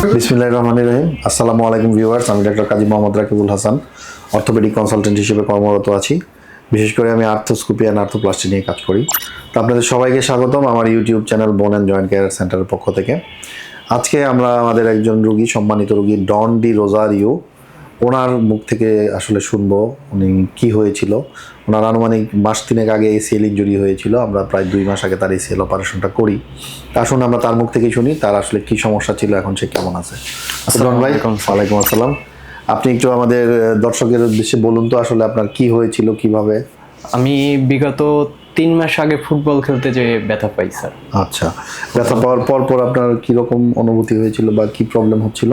বিসমিল্লাহ রহমান রহিম। আসসালামু আলাইকুম ভিউয়ার্স, আমি doctor Kazi Mohammad Rakibul Hasan, orthopaedic consultant হিসেবে কর্মরত আছি। বিশেষ করে আমি আর্থোস্কোপি অ্যান্ড আর্থোপ্লাস্টি নিয়ে কাজ করি। তো আপনাদের সবাইকে স্বাগতম আমার YouTube channel bone and joint care সেন্টারের পক্ষ থেকে। আজকে আমরা আমাদের একজন রুগী, সম্মানিত রুগী ডন ডি রোজারিও ওনার মুখ থেকে আসলে শুনব উনি কি হয়েছিল। ওনার আনুমানিক মাস তিনেক আগে এসিএল ইঞ্জুরি হয়েছিল আমরা প্রায় দুই মাস আগে তার এসিএল অপারেশনটা করি। তা আসুন আমরা তার মুখ থেকেই শুনি তার আসলে কি সমস্যা ছিল এখন সে কেমন আছে। ভাই ওয়ালাইকুম আসসালাম। আপনি একটু আমাদের দর্শকের উদ্দেশ্যে বলুন তো আসলে আপনার কি হয়েছিল কীভাবে? আমি বিগত তিন মাস আগে ফুটবল খেলতে যে ব্যথা পাই স্যার। আচ্ছা। ব্যথা পাওয়ার পর পর আপনার কীরকম অনুভূতি হয়েছিল বা কি প্রবলেম হচ্ছিল?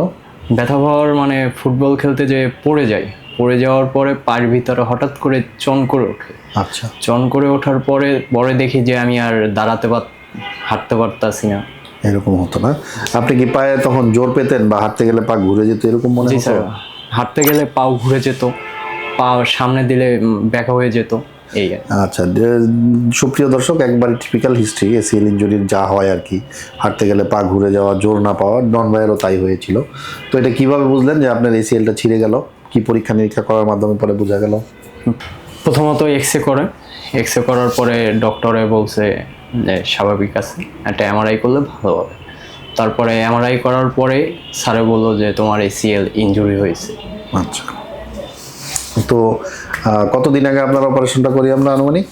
ব্যথা পাওয়ার মানে ফুটবল খেলতে যে পড়ে যাই পড়ে যাওয়ার পরে পায়ের ভিতরে হঠাৎ করে চন করে ওঠে। আচ্ছা। চন করে ওঠার পরে পরে দেখি যে আমি আর দাঁড়াতে পার হাঁটতে পারতাছি না। এরকম হতো না? আপনি কি পায়ে তখন জোর পেতেন বা হাঁটতে গেলে পা ঘুরে যেত এরকম মনে হতো? হাঁটতে গেলে পাও ঘুরে যেত পা সামনে দিলে ব্যাকা হয়ে যেত। এই আচ্ছা সুপ্রিয় দর্শক একবার টিপিক্যাল হিস্ট্রি এসিএল ইঞ্জুরির যা হয় আর কি হাঁটতে গেলে পা ঘুরে যাওয়া জোর না পাওয়া ডন ভাইয়েরও তাই হয়েছিল। তো এটা কীভাবে বুঝলেন যে আপনার এসিএলটা ছিঁড়ে গেল? কি পরীক্ষা নিরীক্ষা করার মাধ্যমে পরে বোঝা গেল? প্রথমত এক্সরে করে। এক্সরে করার পরে ডক্টরে বলছে যে স্বাভাবিক আছে একটা এমআরআই করলে ভালো হবে। তারপরে এমআরআই করার পরে স্যারে বলল যে তোমার এসিএল ইনজুরি হয়েছে। আচ্ছা। তো কতদিন আগে আপনার অপারেশনটা করি আমরা আনুমানিক?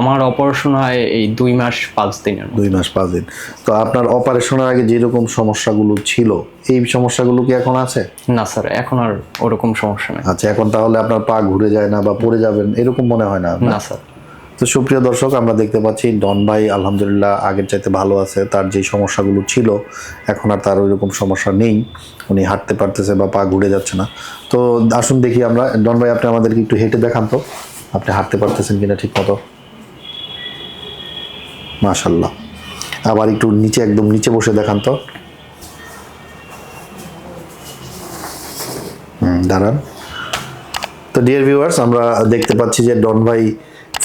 আমার অপারেশন হয় এই দুই মাস পাঁচ দিনের দুই মাস পাঁচ দিন। তো আপনার অপারেশনের আগে যেরকম সমস্যাগুলো ছিল এই সমস্যাগুলো কি এখন আছে? না স্যার এখন আর ওরকম সমস্যা নেই। আচ্ছা এখন তাহলে আপনার পা ঘুরে যায় না বা পড়ে যাবেন এরকম মনে হয় না না স্যার তো সুপ্রিয় দর্শক, আমরা দেখতে পাচ্ছি ডন ভাই আলহামদুলিল্লাহ আগের চাইতে ভালো আছে। তার যে সমস্যাগুলো ছিল, এখন আর তার ওইরকম সমস্যা নেই। উনি হাঁটতে পারতেছে বা পা ঘুরে যাচ্ছে না। তো আসুন দেখি আমরা। ডন ভাই, আপনি আমাদেরকে একটু হেঁটে দেখান তো। আপনি হাঁটতে পারতেছেন কিনা ঠিক মতো? মাশাল্লাহ আবার একটু নিচে, একদম নিচে বসে দেখান তো। হুম, দাঁড়ান। তো ডিয়ার ভিউয়ার্স আমরা দেখতে পাচ্ছি যে ডন ভাই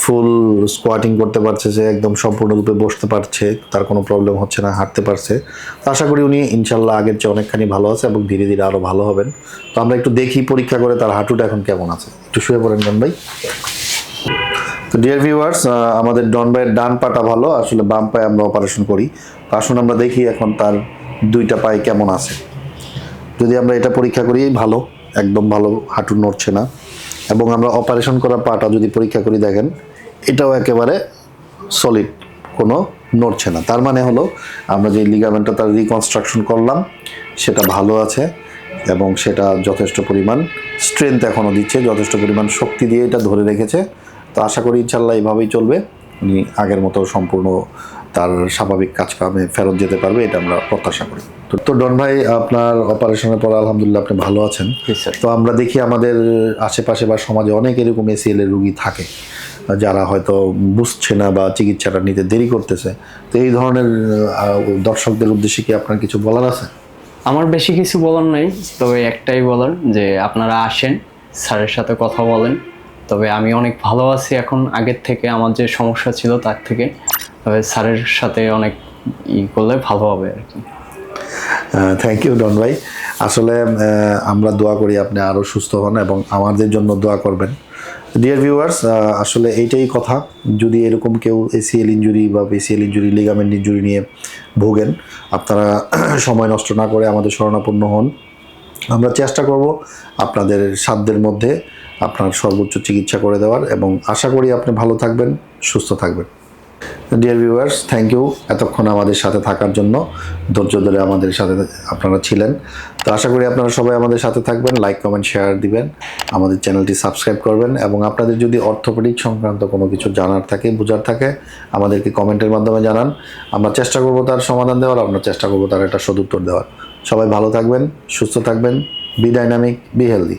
ফুল স্কোয়াটিং করতে পারছে, সে একদম সম্পূর্ণরূপে বসতে পারছে, তার কোনো প্রবলেম হচ্ছে না, হাঁটতে পারছে। তো আশা করি উনি ইনশাল্লাহ আগের চেয়ে অনেকখানি ভালো আছে এবং ধীরে ধীরে আরও ভালো হবেন। তো আমরা একটু দেখি পরীক্ষা করে তার হাঁটুটা এখন কেমন আছে। একটু শুয়ে পড়েন, ডন ভাই। তো ডিয়ার ভিউয়ার্স আমাদের ডন ভাইয়ের ডান পাটা ভালো, আসলে বাম পায়ে আমরা অপারেশন করি। আসুন আমরা দেখি এখন তার দুইটা পায়ে কেমন আছে। যদি আমরা এটা পরীক্ষা করি, ভালো, একদম ভালো, হাঁটু নড়ছে না। এবং আমরা অপারেশন করা পাটা যদি পরীক্ষা করি, দেখেন। এটাও একেবারে সলিড কোনো নড়ছে না। তার মানে হলো আমরা যে লিগামেন্টটা তার রিকনস্ট্রাকশন করলাম সেটা ভালো আছে এবং সেটা যথেষ্ট পরিমাণ স্ট্রেংথ এখনও দিচ্ছে যথেষ্ট পরিমাণ শক্তি দিয়ে এটা ধরে রেখেছে। তো আশা করি ইনশাল্লাহ এইভাবেই চলবে। উনি আগের মতো সম্পূর্ণ তার স্বাভাবিক কাজকামে ফেরত যেতে পারবে এটা আমরা প্রত্যাশা করি। তো তো ডন ভাই আপনার অপারেশনের পর আলহামদুলিল্লাহ আপনি ভালো আছেন। স্যার তো আমরা দেখি আমাদের আশেপাশে বা সমাজে অনেক এরকম এসিএল এর রুগী থাকে। যারা হয়তো বুঝছে না বা চিকিৎসাটা নিতে দেরি করতেছে তো এই ধরনের দর্শকদের উদ্দেশ্যে কি আপনার কিছু বলার আছে? আমার বেশি কিছু বলার নাই তবে একটাই বলার যে আপনারা আসেন স্যারের সাথে কথা বলেন। তবে আমি অনেক ভালো আছি এখন আগের থেকে আমার যে সমস্যা ছিল তার থেকে। তবে স্যারের সাথে অনেক ই করলে ভালো হবে আর কি। থ্যাংক ইউ ডন ভাই। আসলে আমরা দোয়া করি আপনি আরও সুস্থ হন এবং আমাদের জন্য দোয়া করবেন। ডিয়ার ভিউয়ার্স আসলে এইটাই কথা, যদি এরকম কেউ এসিএল ইঞ্জুরি বা বিসিএল ইঞ্জুরি লিগামেন্ট ইঞ্জুরি নিয়ে ভোগেন, আপনারা সময় নষ্ট না করে আমাদের শরণাপন্ন হন। আমরা চেষ্টা করব আপনাদের সাধ্যের মধ্যে আপনার সর্বোচ্চ চিকিৎসা করে দেওয়ার এবং আশা করি আপনি ভালো থাকবেন, সুস্থ থাকবেন। ডিয়ার ভিউয়ার্স থ্যাংক ইউ এতক্ষণ আমাদের সাথে থাকার জন্য। ধৈর্য ধরে আমাদের সাথে আপনারা ছিলেন। তো আশা করি আপনারা সবাই আমাদের সাথে থাকবেন লাইক কমেন্ট শেয়ার দিবেন। আমাদের চ্যানেলটি সাবস্ক্রাইব করবেন এবং আপনাদের যদি অর্থোপেডিক সংক্রান্ত কোনো কিছু জানার থাকে, বোঝার থাকে, আমাদেরকে কমেন্টের মাধ্যমে জানান। আমরা চেষ্টা করব তার সমাধান দেওয়ার, আমরা চেষ্টা করব তার একটা সদুত্তর দেওয়ার। সবাই ভালো থাকবেন, সুস্থ থাকবেন বি ডাইনামিক বি হেলদি